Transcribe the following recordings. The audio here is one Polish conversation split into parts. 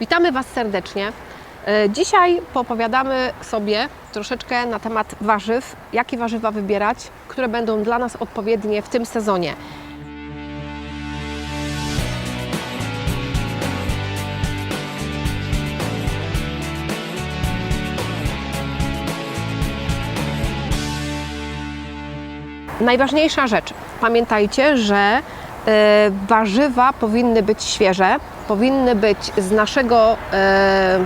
Witamy Was serdecznie. E, Dzisiaj popowiadamy sobie troszeczkę na temat warzyw, jakie warzywa wybierać, które będą dla nas odpowiednie w tym sezonie. Najważniejsza rzecz, pamiętajcie, że e, warzywa powinny być świeże, powinny być z, naszego, e,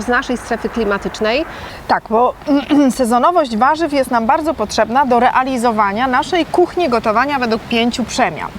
z naszej strefy klimatycznej. Tak, bo sezonowość warzyw jest nam bardzo potrzebna do realizowania naszej kuchni gotowania według pięciu przemian.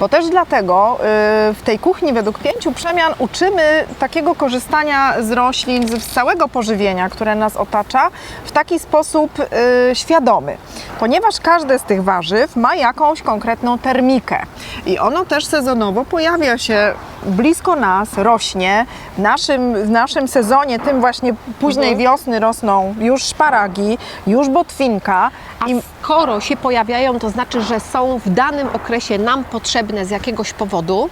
Bo też dlatego y, w tej kuchni według pięciu przemian uczymy takiego korzystania z roślin, z całego pożywienia, które nas otacza, w taki sposób y, świadomy. Ponieważ każde z tych warzyw ma jakąś konkretną termikę i ono też sezonowo pojawia się blisko nas, rośnie. W naszym, w naszym sezonie, tym właśnie późnej Mhm. wiosny rosną już szparagi, już botwinka. A skoro się pojawiają, to znaczy, że są w danym okresie nam potrzebne z jakiegoś powodu.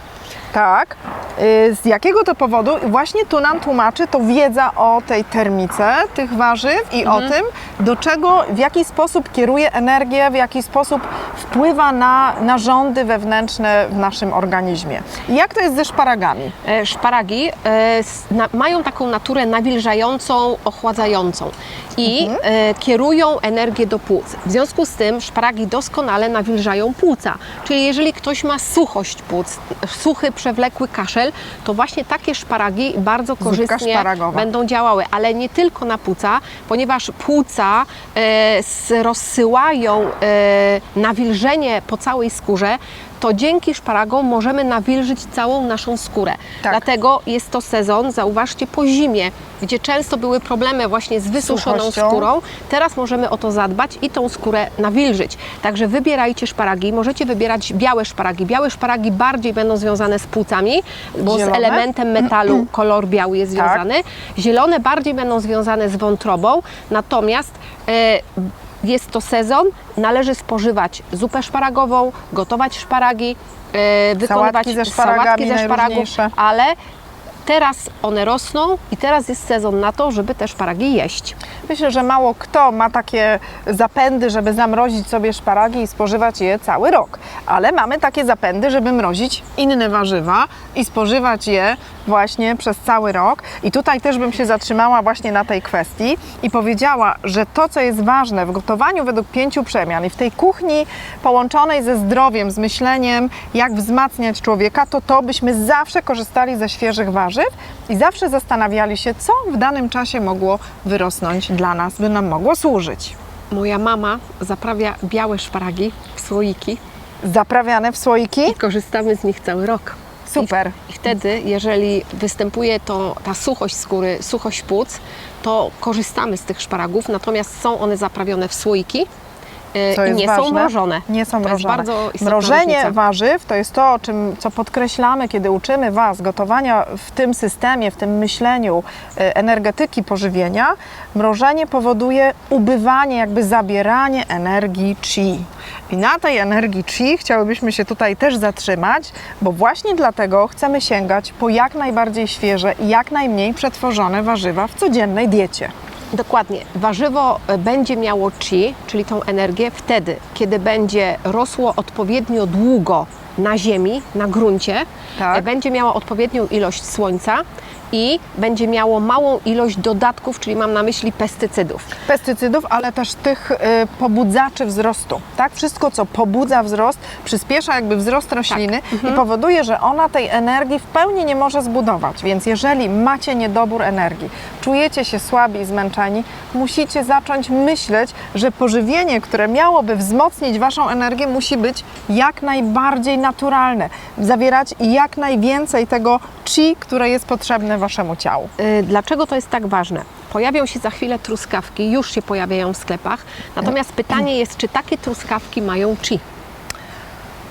Tak. Y, Z jakiego to powodu? Właśnie tu nam tłumaczy to wiedza o tej termice tych warzyw i Mhm. o tym, do czego, w jaki sposób kieruje energię, w jaki sposób wpływa na narządy wewnętrzne w naszym organizmie. I jak to jest ze szparagami? E, Szparagi e, mają taką naturę nawilżającą, ochładzającą i e, kierują energię do płuc. W związku z tym szparagi doskonale nawilżają płuca. Czyli jeżeli ktoś ma suchość płuc, suchy, przewlekły kaszel, to właśnie takie szparagi bardzo korzystnie będą działały, ale nie tylko na płuca, ponieważ płuca e, rozsyłają e, nawilżenie po całej skórze, to dzięki szparagom możemy nawilżyć całą naszą skórę. Tak. Dlatego jest to sezon, zauważcie, po zimie, gdzie często były problemy właśnie z wysuszoną Suchością. skórą. Teraz możemy o to zadbać i tą skórę nawilżyć. Także wybierajcie szparagi. Możecie wybierać białe szparagi. Białe szparagi bardziej będą związane z płucami, bo Zielone? z elementem metalu kolor biały jest Tak. związany. Zielone bardziej będą związane z wątrobą, natomiast e, jest to sezon, należy spożywać zupę szparagową, gotować szparagi, e, wykonywać ze szparagami sałatki ze szparagów, ale teraz one rosną i teraz jest sezon na to, żeby te szparagi jeść. Myślę, że mało kto ma takie zapędy, żeby zamrozić sobie szparagi i spożywać je cały rok. Ale mamy takie zapędy, żeby mrozić inne warzywa i spożywać je właśnie przez cały rok. I tutaj też bym się zatrzymała właśnie na tej kwestii i powiedziała, że to, co jest ważne w gotowaniu według pięciu przemian i w tej kuchni połączonej ze zdrowiem, z myśleniem, jak wzmacniać człowieka, to to byśmy zawsze korzystali ze świeżych warzyw i zawsze zastanawiali się, co w danym czasie mogło wyrosnąć dla nas, by nam mogło służyć. Moja mama zaprawia białe szparagi w słoiki Zaprawiane w słoiki? i korzystamy z nich cały rok. Super. I wtedy, jeżeli występuje to, ta suchość skóry, suchość płuc, to korzystamy z tych szparagów, natomiast są one zaprawione w słoiki Co i jest nie ważne? są mrożone. Nie są To jest mrożone. Mrożenie różnica. warzyw to jest to, o czym, co podkreślamy, kiedy uczymy Was gotowania w tym systemie, w tym myśleniu e, energetyki pożywienia. Mrożenie powoduje ubywanie, jakby zabieranie energii chi. I na tej energii chi chciałybyśmy się tutaj też zatrzymać, bo właśnie dlatego chcemy sięgać po jak najbardziej świeże i jak najmniej przetworzone warzywa w codziennej diecie. Dokładnie. Warzywo e, będzie miało chi, czyli tą energię, wtedy, kiedy będzie rosło odpowiednio długo na ziemi, na gruncie, Tak. e, będzie miało odpowiednią ilość słońca i będzie miało małą ilość dodatków, czyli mam na myśli pestycydów. pestycydów, ale też tych y, pobudzaczy wzrostu. Tak? Wszystko, co pobudza wzrost, przyspiesza jakby wzrost rośliny i powoduje, że ona tej energii w pełni nie może zbudować. Więc jeżeli macie niedobór energii, czujecie się słabi i zmęczeni, musicie zacząć myśleć, że pożywienie, które miałoby wzmocnić waszą energię, musi być jak najbardziej naturalne. Zawierać jak najwięcej tego chi, które jest potrzebne waszemu ciału. Y, Dlaczego to jest tak ważne? Pojawią się za chwilę truskawki, już się pojawiają w sklepach. Natomiast pytanie jest, czy takie truskawki mają chi?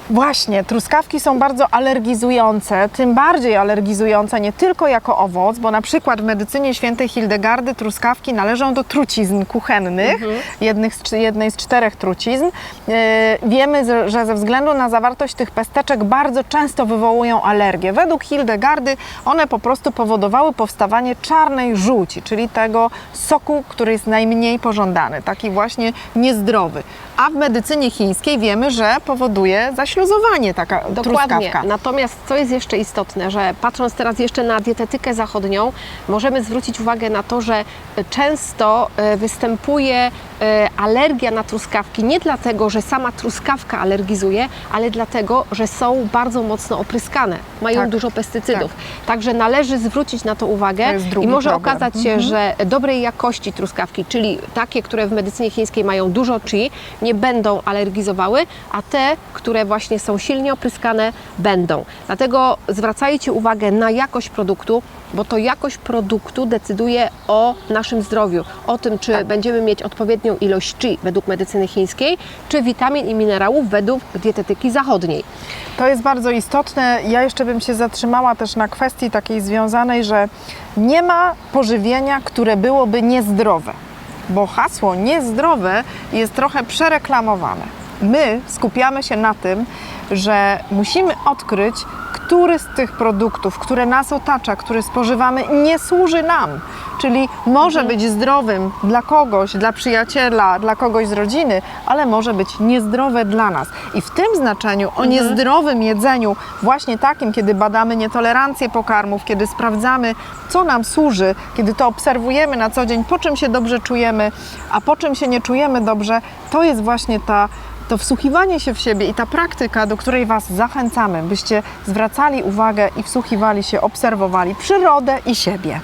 Właśnie, truskawki są bardzo alergizujące, tym bardziej alergizujące nie tylko jako owoc, bo na przykład w medycynie świętej Hildegardy truskawki należą do trucizn kuchennych, jednych z, jednej z czterech trucizn. E, wiemy, że- ze względu na zawartość tych pesteczek bardzo często wywołują alergię. Według Hildegardy one po prostu powodowały powstawanie czarnej żółci, czyli tego soku, który jest najmniej pożądany, taki właśnie niezdrowy. A w medycynie chińskiej wiemy, że powoduje zaśluzowanie taka Dokładnie. truskawka. Natomiast co jest jeszcze istotne, że patrząc teraz jeszcze na dietetykę zachodnią, możemy zwrócić uwagę na to, że często e, występuje e, alergia na truskawki nie dlatego, że sama truskawka alergizuje, ale dlatego, że są bardzo mocno opryskane, mają Tak. dużo pestycydów. Także należy zwrócić na to uwagę i może problem. okazać się, że dobrej jakości truskawki, czyli takie, które w medycynie chińskiej mają dużo chi, nie będą alergizowały, a te, które właśnie są silnie opryskane, będą. Dlatego zwracajcie uwagę na jakość produktu, bo to jakość produktu decyduje o naszym zdrowiu, o tym, czy Tak. będziemy mieć odpowiednią ilość chi według medycyny chińskiej, czy witamin i minerałów według dietetyki zachodniej. To jest bardzo istotne. Ja jeszcze bym się zatrzymała też na kwestii takiej związanej, że nie ma pożywienia, które byłoby niezdrowe, bo hasło niezdrowe jest trochę przereklamowane. My skupiamy się na tym, że musimy odkryć, który z tych produktów, które nas otacza, które spożywamy, nie służy nam. Czyli może być zdrowym dla kogoś, dla przyjaciela, dla kogoś z rodziny, ale może być niezdrowe dla nas. I w tym znaczeniu o niezdrowym jedzeniu, właśnie takim, kiedy badamy nietolerancję pokarmów, kiedy sprawdzamy, co nam służy, kiedy to obserwujemy na co dzień, po czym się dobrze czujemy, a po czym się nie czujemy dobrze, to jest właśnie ta to wsłuchiwanie się w siebie i ta praktyka, do której Was zachęcamy, byście zwracali uwagę i wsłuchiwali się, obserwowali przyrodę i siebie.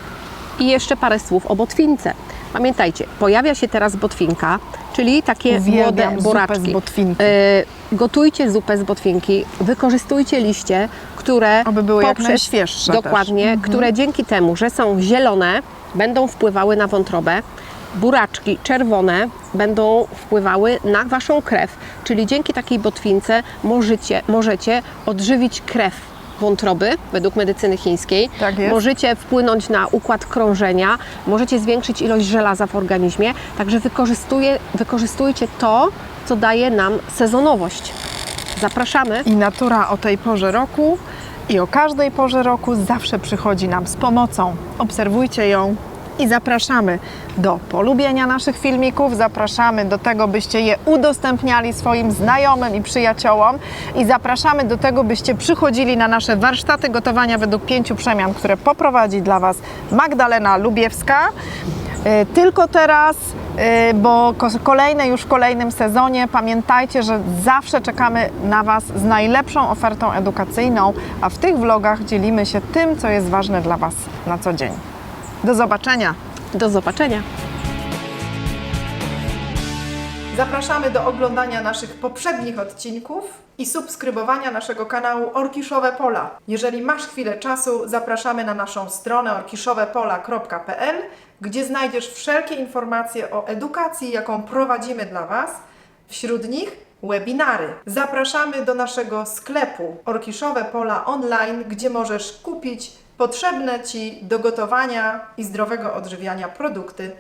I jeszcze parę słów o botwince. Pamiętajcie, pojawia się teraz botwinka, czyli takie Uwielbiam młode zupę buraczki. z botwinki. E, gotujcie zupę z botwinki, wykorzystujcie liście, które Aby były jak najświeższe. Dokładnie, które dzięki temu, że są zielone, będą wpływały na wątrobę. Buraczki czerwone będą wpływały na Waszą krew, czyli dzięki takiej botwince możecie, możecie odżywić krew wątroby według medycyny chińskiej. Tak. Możecie wpłynąć na układ krążenia, możecie zwiększyć ilość żelaza w organizmie, także wykorzystuje, wykorzystujcie to, co daje nam sezonowość. Zapraszamy. I natura o tej porze roku i o każdej porze roku zawsze przychodzi nam z pomocą. Obserwujcie ją i zapraszamy do polubienia naszych filmików, zapraszamy do tego, byście je udostępniali swoim znajomym i przyjaciołom i zapraszamy do tego, byście przychodzili na nasze warsztaty gotowania według pięciu przemian, które poprowadzi dla Was Magdalena Lubiewska. E, Tylko teraz, e, bo ko- kolejne już w kolejnym sezonie. Pamiętajcie, że zawsze czekamy na Was z najlepszą ofertą edukacyjną, a w tych vlogach dzielimy się tym, co jest ważne dla Was na co dzień. Do zobaczenia! Do zobaczenia. Zapraszamy do oglądania naszych poprzednich odcinków i subskrybowania naszego kanału Orkiszowe Pola. Jeżeli masz chwilę czasu, zapraszamy na naszą stronę orkiszowepola.pl, gdzie znajdziesz wszelkie informacje o edukacji, jaką prowadzimy dla Was. Wśród nich webinary. Zapraszamy do naszego sklepu Orkiszowe Pola online, gdzie możesz kupić potrzebne Ci do gotowania i zdrowego odżywiania produkty